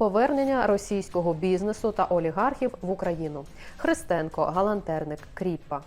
Повернення російського бізнесу та олігархів в Україну. Христенко, Галантерник, Кріпа.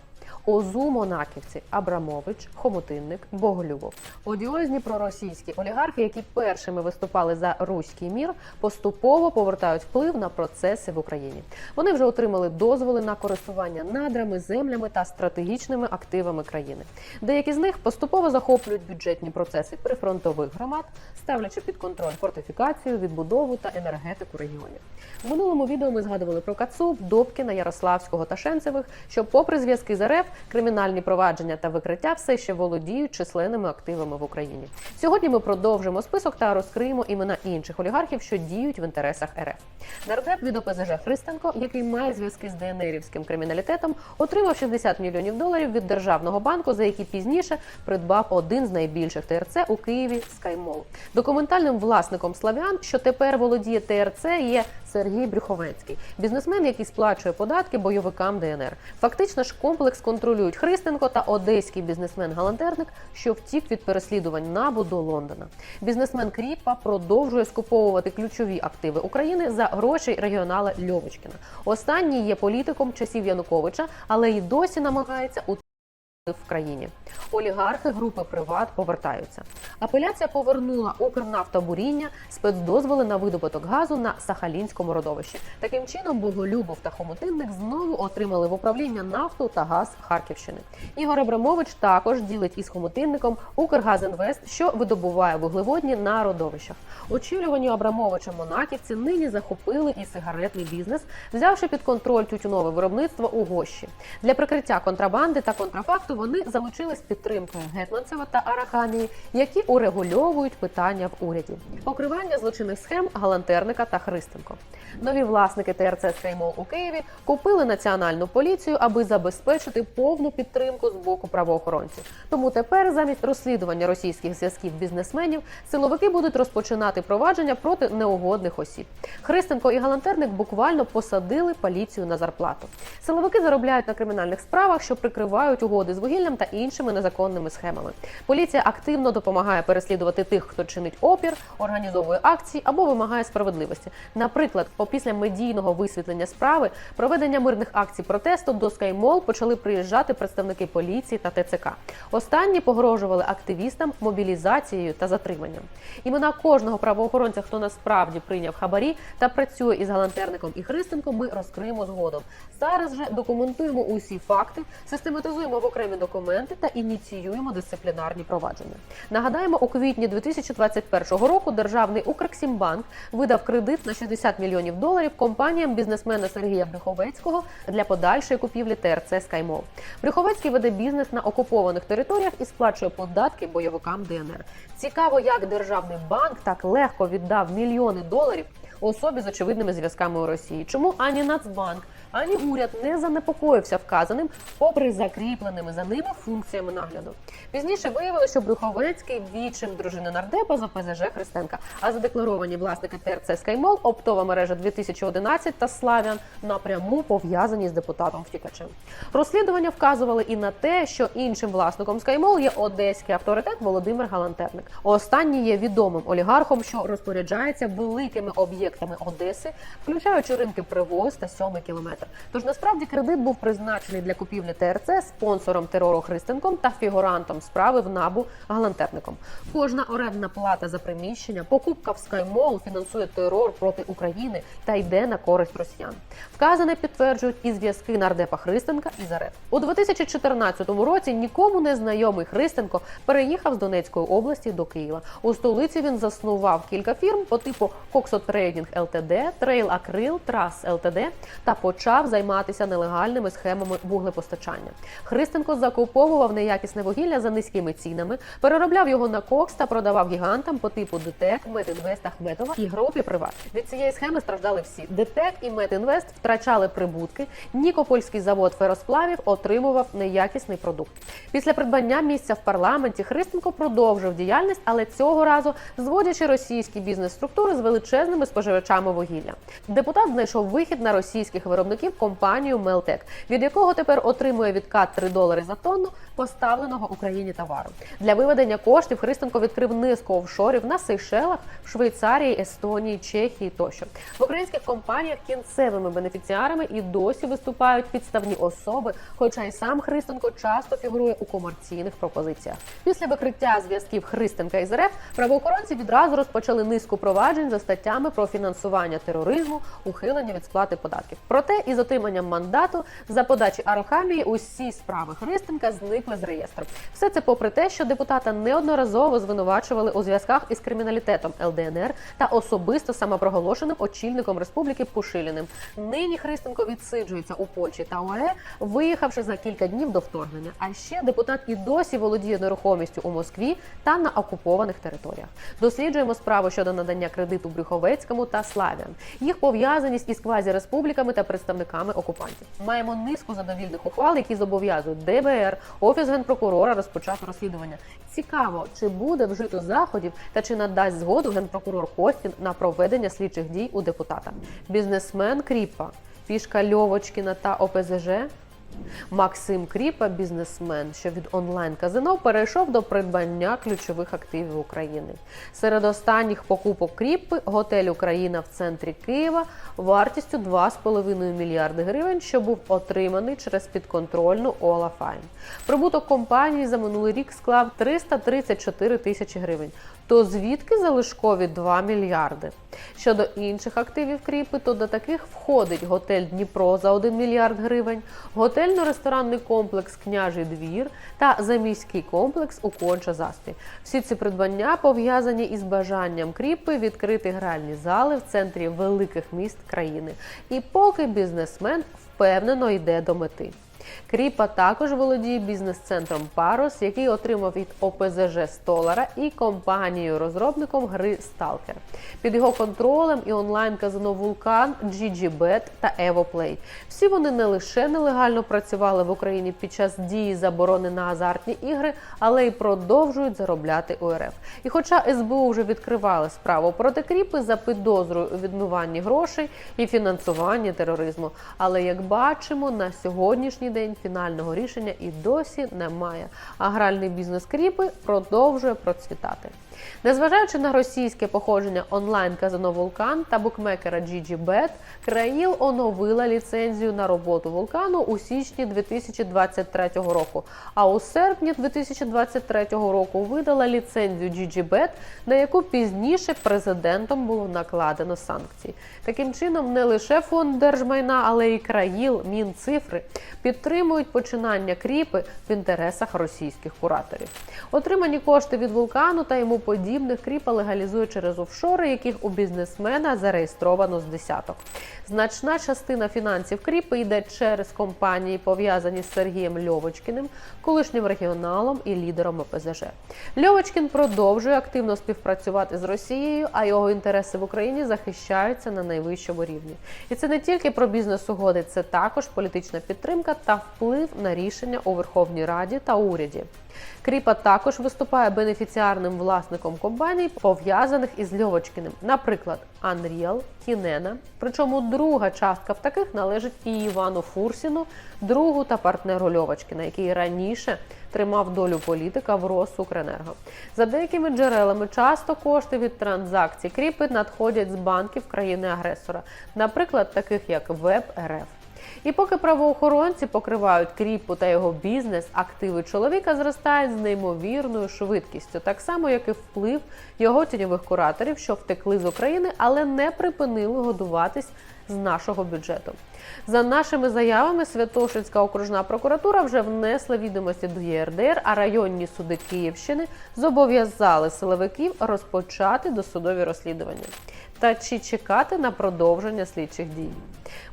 Озу Монаківці, Абрамович, Хомутинник, Боголюбов. Одіозні проросійські олігархи, які першими виступали за руський мір, поступово повертають вплив на процеси в Україні. Вони вже отримали дозволи на користування надрами, землями та стратегічними активами країни. Деякі з них поступово захоплюють бюджетні процеси прифронтових громад, ставлячи під контроль фортифікацію, відбудову та енергетику регіонів. В минулому відео ми згадували про Кацуб, Добкіна, Ярославського та Шенцевих, що, попри зв'язки з РФ, кримінальні провадження та викриття все ще володіють численними активами в Україні. Сьогодні ми продовжимо список та розкриємо імена інших олігархів, що діють в інтересах РФ. Нардеп від ОПЗЖ Христенко, який має зв'язки з ДНРівським криміналітетом, отримав 60 мільйонів доларів від державного банку, за які пізніше придбав один з найбільших ТРЦ у Києві Скаймол. Документальним власником Славян, що тепер володіє ТРЦ, є Сергій Брюховецький, бізнесмен, який сплачує податки бойовикам ДНР. Фактично ж комплекс контролюють Христенко та одеський бізнесмен-галантерник, що втік від переслідувань НАБУ до Лондона. Бізнесмен Кріпа продовжує скуповувати ключові активи України за гроші регіонала Льовочкіна. Останній є політиком часів Януковича, але й досі намагається у в країні. Олігархи групи Приват повертаються. Апеляція повернула Укрнафтобуріння спецдозволи на видобуток газу на Сахалінському родовищі. Таким чином, Боголюбов та Хомутинник знову отримали в управління нафту та газ Харківщини. Ігор Абрамович також ділить із Хомутинником Укргазінвест, що видобуває вуглеводні на родовищах. Очолювані Абрамовичем монаківці нині захопили і сигаретний бізнес, взявши під контроль тютюнове виробництво у Гощі. Для прикриття контрабанди та контрафакту вони залучились підтримкою Гетманцева та Арахамії, які урегульовують питання в уряді. Покривання злочинних схем Галантерника та Христенко. Нові власники ТРЦ «Скаймол» у Києві купили національну поліцію, аби забезпечити повну підтримку з боку правоохоронців. Тому тепер, замість розслідування російських зв'язків бізнесменів, силовики будуть розпочинати провадження проти неугодних осіб. Христенко і Галантерник буквально посадили поліцію на зарплату. Силовики заробляють на кримінальних справах, що прикривають угоди з вугіллям та іншими незаконними схемами. Поліція активно допомагає переслідувати тих, хто чинить опір, організовує акції або вимагає справедливості. Наприклад, після медійного висвітлення справи проведення мирних акцій протесту до Скаймол почали приїжджати представники поліції та ТЦК. Останні погрожували активістам мобілізацією та затриманням. Імена кожного правоохоронця, хто насправді прийняв хабарі та працює із галантерником і Христенком, ми розкриємо згодом. Зараз же документуємо усі факти, систематизуємо в окремі документи та ініціюємо дисциплінарні провадження. Нагадаємо, у квітні 2021 року державний Укрексімбанк видав кредит на 60 мільйонів доларів компаніям бізнесмена Сергія Брюховецького для подальшої купівлі ТРЦ Скаймол. Брюховецький веде бізнес на окупованих територіях і сплачує податки бойовикам ДНР. Цікаво, як державний банк так легко віддав мільйони доларів особі з очевидними зв'язками у Росії. Чому ані Нацбанк, ані уряд не занепокоївся вказаним, попри закріпленими за ними функціями нагляду. Пізніше виявилося, що Брюховецький вічим дружини нардепа за ПЗЖ Христенка. А задекларовані власники ТРЦ Скаймол, оптова мережа 2011 та Славян напряму пов'язані з депутатом втікачем. Розслідування вказували і на те, що іншим власником Скаймол є одеський авторитет Володимир Галантерник. Останній є відомим олігархом, що розпоряджається великими об'єктами Одеси, включаючи ринки Привоз та сьомий кілометр. Тож насправді кредит був призначений для купівлі ТРЦ спонсором терору Христенком та фігурантом справи в набу Галантерником. Кожна орендна плата за приміщення, покупка в Скаймол фінансує терор проти України та йде на користь росіян. Вказане підтверджують і зв'язки нардепа Христенка і Зарев. У 2014 році нікому не знайомий Христенко переїхав з Донецької області до Києва. У столиці він заснував кілька фірм по типу Коксотрейдінг ЛТД, Трейл Акрил, Трас ЛТД та почав займатися нелегальними схемами вуглепостачання. Христенко закуповував неякісне вугілля за низькими цінами, переробляв його на кокс та продавав гігантам по типу ДТЕК, Метінвест Ахметова і групі Приват. Від цієї схеми страждали всі. ДТЕК і Метінвест втрачали прибутки. Нікопольський завод феросплавів отримував неякісний продукт. Після придбання місця в парламенті Христенко продовжив діяльність, але цього разу зводячи російські бізнес-структури з величезними споживачами споживачами вугілля. Депутат знайшов вихід на російських виробників компанію Мелтек, від якого тепер отримує відкат 3 долари за тонну поставленого Україні товару. Для виведення коштів Христенко відкрив низку офшорів на Сейшелах, в Швейцарії, Естонії, Чехії тощо. В українських компаніях кінцевими бенефіціарами і досі виступають підставні особи, хоча й сам Христенко часто фігурує у комерційних пропозиціях. Після викриття зв'язків Христенка із РФ правоохоронці відразу розпочали низку проваджень за статтями про фінансування тероризму, ухилення від сплати податків. Проте із отриманням мандату за подачі Арохамії усі справи Христенка зникли з реєстру. Все це попри те, що депутата неодноразово звинувачували у зв'язках із криміналітетом ЛДНР та особисто самопроголошеним очільником республіки Пушиліним. Нині Христенко відсиджується у Польщі та ОЕ, виїхавши за кілька днів до вторгнення. А ще депутат і досі володіє нерухомістю у Москві та на окупованих територіях. Досліджуємо справу щодо надання кредиту Брюховецькому та Славян, їх пов'язаність із квазіреспубліками та представниками окупантів. Маємо низку задовільних ухвал, які зобов'язують ДБР, офіс генпрокурора розпочати розслідування. Цікаво, чи буде вжито заходів та чи надасть згоду генпрокурор Костін на проведення слідчих дій у депутата. Бізнесмен Кріпа, фішка Льовочкіна та ОПЗЖ. Максим Кріпа, бізнесмен, що від онлайн-казино перейшов до придбання ключових активів України. Серед останніх покупок Кріпи готель Україна в центрі Києва вартістю 2,5 мільярди гривень, що був отриманий через підконтрольну Ола Файн. Прибуток компанії за минулий рік склав 334 тисячі гривень. То звідки залишкові 2 мільярди? Щодо інших активів кріпи, то до таких входить готель Дніпро за 1 мільярд гривень, готельно-ресторанний комплекс Княжий двір та заміський комплекс у Конча Заспі. Всі ці придбання пов'язані із бажанням кріпи відкрити гральні зали в центрі великих міст країни. І поки бізнесмен впевнено йде до мети. Кріпа також володіє бізнес-центром Парус, який отримав від ОПЗЖ Столара і компанією-розробником гри Сталкер. Під його контролем і онлайн-казино Вулкан, GGBet та EvoPlay. Всі вони не лише нелегально працювали в Україні під час дії заборони на азартні ігри, але й продовжують заробляти у РФ. І хоча СБУ вже відкривали справу проти Кріпи за підозрою у відмиванні грошей і фінансуванні тероризму. Але як бачимо, на сьогоднішній день фінального рішення і досі немає. А гральний бізнес Кріпи продовжує процвітати. Незважаючи на російське походження онлайн-казино Вулкан та букмекера GGBet, Країл оновила ліцензію на роботу вулкану у січні 2023 року. А у серпні 2023 року видала ліцензію GGBet, на яку пізніше президентом було накладено санкції. Таким чином, не лише фонд держмайна, але й країл, Мінцифри підтримують починання кріпи в інтересах російських кураторів. Отримані кошти від вулкану та йому подібних кріпа легалізує через офшори, яких у бізнесмена зареєстровано з десяток. Значна частина фінансів кріпи йде через компанії, пов'язані з Сергієм Льовочкіним, колишнім регіоналом і лідером ОПЗЖ. Льовочкін продовжує активно співпрацювати з Росією, а його інтереси в Україні захищаються на найвищому рівні. І це не тільки про бізнес-угоди, це також політична підтримка та вплив на рішення у Верховній Раді та уряді. Кріпа також виступає бенефіціарним власником компаній, пов'язаних із Льовочкіним, наприклад, Unreal, Кінена. Причому друга частка в таких належить і Івану Фурсіну, другу та партнеру Льовочкіна, який раніше тримав долю політика в Росукренерго. За деякими джерелами, часто кошти від транзакцій кріпи надходять з банків країни-агресора, наприклад, таких як ВЕБ РФ. І поки правоохоронці покривають кріпу та його бізнес, активи чоловіка зростають з неймовірною швидкістю, так само як і вплив його тіньових кураторів, що втекли з України, але не припинили годуватись з нашого бюджету. За нашими заявами, Святошинська окружна прокуратура вже внесла відомості до ЄРДР, а районні суди Київщини зобов'язали силовиків розпочати досудові розслідування. Та чи чекати на продовження слідчих дій?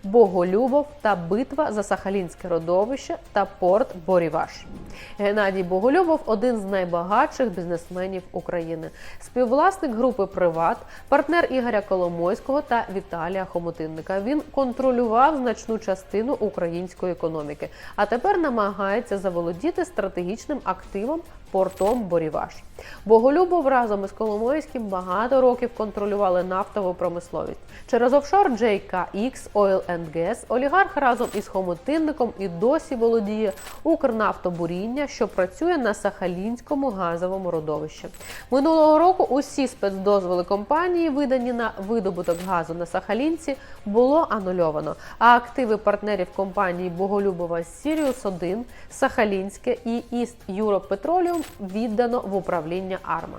Боголюбов та битва за Сахалінське родовище та порт Боріваш. Геннадій Боголюбов один з найбагатших бізнесменів України, співвласник групи Приват, партнер Ігоря Коломойського та Віталія Хомутинника. Він контролював значну частину української економіки, а тепер намагається заволодіти стратегічним активом портом Боріваш. Боголюбов разом із Коломойським багато років контролювали нафтову промисловість. Через офшор JKX Oil and Gas олігарх разом із Хомутинником і досі володіє Укрнафтобуріння, що працює на Сахалінському газовому родовищі. Минулого року усі спецдозволи компанії, видані на видобуток газу на Сахалінці, було анульовано. А активи партнерів компанії Боголюбова Сіріус 1 Сахалінське і Іст Europe Petroleum віддано в управління Арма.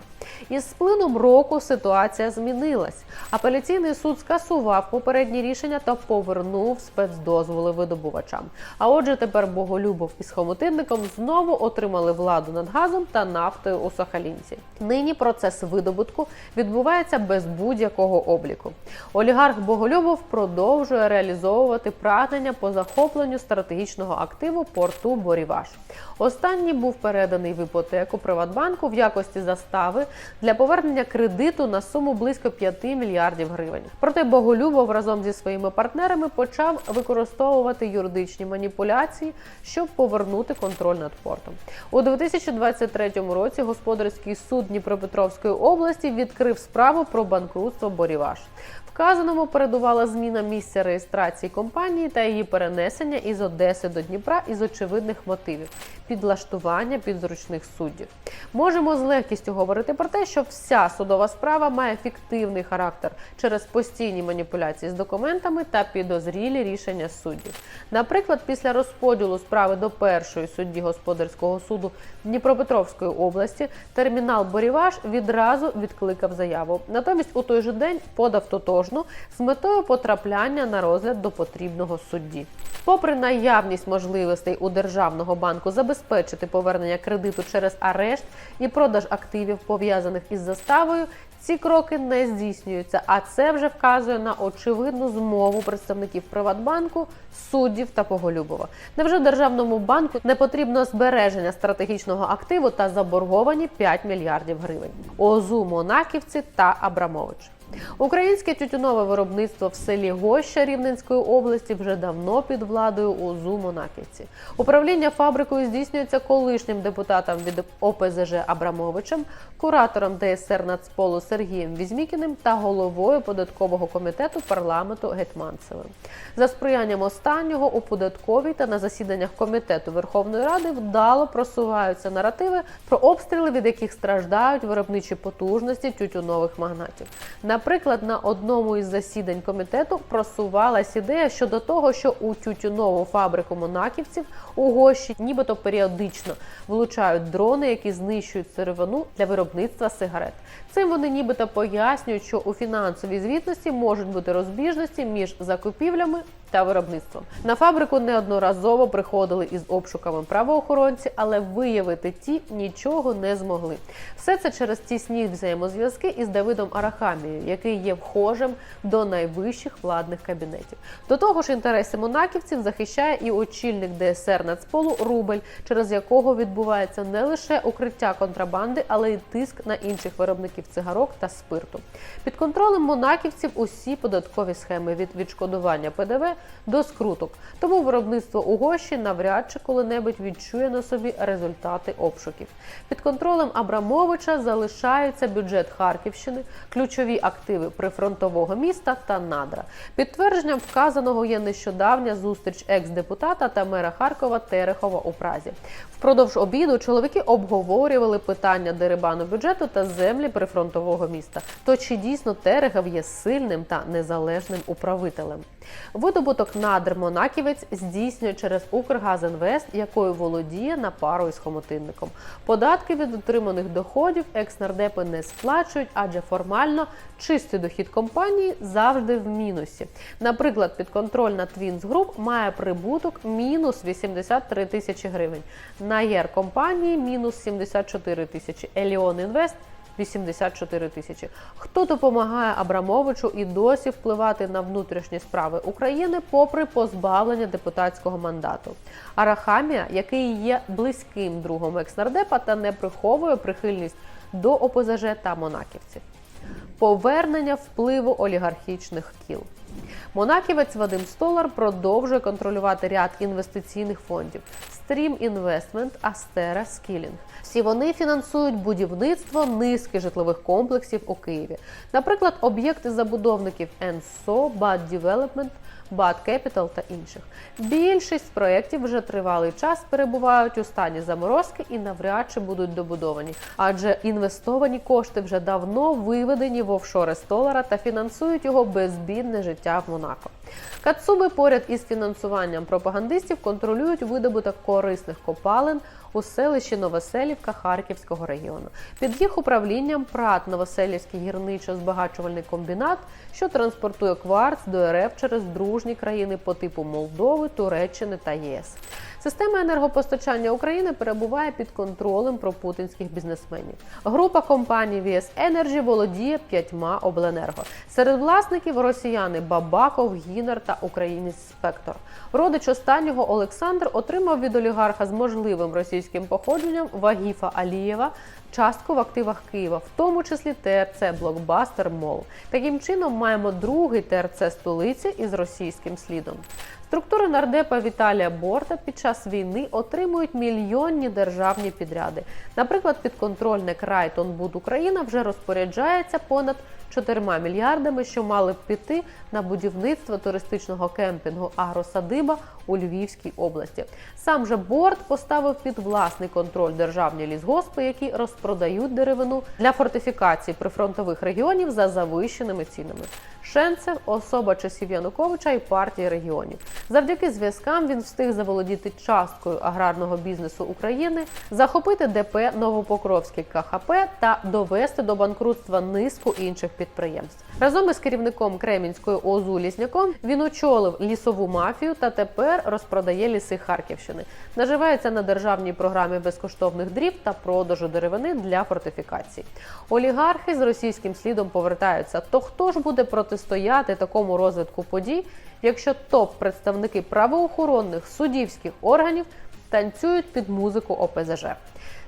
Із сплином року ситуація змінилась. Апеляційний суд скасував попередні рішення та повернув спецдозволи видобувачам. А отже, тепер Боголюбов із Хомутинником знову отримали владу над газом та нафтою у Сахалінці. Нині процес видобутку відбувається без будь-якого обліку. Олігарх Боголюбов продовжує реалізовувати прагнення по захопленню стратегічного активу порту Боріваш. Останній був переданий в іпотеку Приватбанку в якості застави для повернення кредиту на суму близько 5 мільярдів гривень. Проте Боголюбов разом зі своїми партнерами почав використовувати юридичні маніпуляції, щоб повернути контроль над портом. У 2023 році господарський суд Дніпропетровської області відкрив справу про банкрутство Боріваш. Вказаному передувала зміна місця реєстрації компанії та її перенесення із Одеси до Дніпра із очевидних мотивів підлаштування підзручних суддів. Можемо з легкістю говорити про те, що вся судова справа має фіктивний характер через постійні маніпуляції з документами та підозрілі рішення суддів. Наприклад, після розподілу справи до першої судді господарського суду Дніпропетровської області термінал Боріваш відразу відкликав заяву. Натомість у той же день подав тотожну з метою потрапляння на розгляд до потрібного судді. Попри наявність можливостей у державного банку забезпечити повернення кредиту через арешт і продаж активів пов'язаних із заставою, ці кроки не здійснюються. А це вже вказує на очевидну змову представників Приватбанку, суддів та Поголюбова. Невже державному банку не потрібно збереження стратегічного активу та заборговані 5 мільярдів гривень? ОЗУ Монаківці та Абрамович. Українське тютюнове виробництво в селі Гоща Рівненської області вже давно під владою УЗУ Монаківці. Управління фабрикою здійснюється колишнім депутатом від ОПЗЖ Абрамовичем, куратором ДСР Нацполу Сергієм Візмікіним та головою податкового комітету парламенту Гетманцевим. За сприянням останнього у податковій та на засіданнях комітету Верховної Ради вдало просуваються наративи про обстріли, від яких страждають виробничі потужності тютюнових магнатів. Наприклад, на одному із засідань комітету просувалась ідея щодо того, що у тютюнову фабрику монаківців у Гощі нібито періодично влучають дрони, які знищують сировину для виробництва сигарет. Цим вони нібито пояснюють, що у фінансовій звітності можуть бути розбіжності між закупівлями та виробництвом. На фабрику неодноразово приходили із обшуками правоохоронці, але виявити ті нічого не змогли. Все це через тісні взаємозв'язки із Давидом Арахамією, який є вхожим до найвищих владних кабінетів. До того ж, інтереси монаківців захищає і очільник ДСР Нацполу Рубель, через якого відбувається не лише укриття контрабанди, але й тиск на інших виробників цигарок та спирту. Під контролем монаківців усі податкові схеми від відшкодування ПДВ до скруток. Тому виробництво у Гощі навряд чи коли-небудь відчує на собі результати обшуків. Під контролем Абрамовича залишаються бюджет Харківщини, ключові активи прифронтового міста та надра. Підтвердженням вказаного є нещодавня зустріч екс-депутата та мера Харкова Терехова у Празі. Впродовж обіду чоловіки обговорювали питання дерибану бюджету та землі прифронтового міста. То чи дійсно Терехов є сильним та незалежним управителем? Видобуток надр Монаківець здійснює через Укргазінвест, якою володіє на пару із хомутинником. Податки від отриманих доходів екснардепи не сплачують, адже формально чистий дохід компанії завжди в мінусі. Наприклад, підконтрольна Twins Group має прибуток мінус 83 тисячі гривень. На ЄР компанії мінус 74 тисячі. Еліон Інвест 84 тисячі. Хто допомагає Абрамовичу і досі впливати на внутрішні справи України, попри позбавлення депутатського мандату? Арахамія, який є близьким другом екснардепа та не приховує прихильність до ОПЗЖ та монаківців. повернення впливу олігархічних кіл. Монаківець Вадим Столар продовжує контролювати ряд інвестиційних фондів: Stream Investment, Astera, Skilling. Всі вони фінансують будівництво низки житлових комплексів у Києві. Наприклад, об'єкти забудовників ENSO, Bad Development, Bad Capital та інших. Більшість проєктів вже тривалий час перебувають у стані заморозки і навряд чи будуть добудовані, адже інвестовані кошти вже давно виведені в офшори Столара та фінансують його безбідне життя в Монако. Кацуби поряд із фінансуванням пропагандистів контролюють видобуток корисних копалин у селищі Новоселівка Харківського регіону. Під їх управлінням ПРАТ Новоселівський гірничо-збагачувальний комбінат, що транспортує кварц до РФ через дружні країни по типу Молдови, Туреччини та ЄС. Система енергопостачання України перебуває під контролем пропутинських бізнесменів. Група компаній VS Energy володіє п'ятьма обленерго. Серед власників росіяни Бабаков, Гінер та українець Спектор. Родич останнього Олександр отримав від олігарха з можливим російським походженням Вагіфа Алієва частку в активах Києва, в тому числі ТРЦ Блокбастер Мол. Таким чином маємо другий ТРЦ столиці із російським слідом. Структури нардепа Віталія Борта під час війни отримують мільйонні державні підряди. Наприклад, підконтрольне Крайтонбуд Україна вже розпоряджається понад 4 мільярдами, що мали б піти на будівництво туристичного кемпінгу Агросадиба у Львівській області. Сам же борт поставив під власний контроль державні лісгоспи, які розпродають деревину для фортифікацій прифронтових регіонів за завищеними цінами. Шенцев особа часів Януковича і партії регіонів. Завдяки зв'язкам він встиг заволодіти часткою аграрного бізнесу України, захопити ДП Новопокровське КХП та довести до банкрутства низку інших підприємств. Разом із керівником Кремінської ОЗУ Лісняком він очолив лісову мафію та тепер розпродає ліси Харківщини. Наживається на державній програмі безкоштовних дрів та продажу деревини для фортифікацій. Олігархи з російським слідом повертаються. То хто ж буде протистояти такому розвитку подій, якщо топ-представники правоохоронних суддівських органів танцюють під музику ОПЗЖ?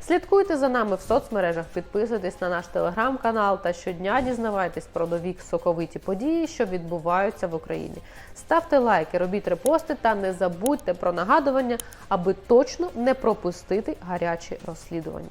Слідкуйте за нами в соцмережах, підписуйтесь на наш телеграм-канал та щодня дізнавайтесь про нові соковиті події, що відбуваються в Україні. Ставте лайки, робіть репости та не забудьте про нагадування, аби точно не пропустити гарячі розслідування.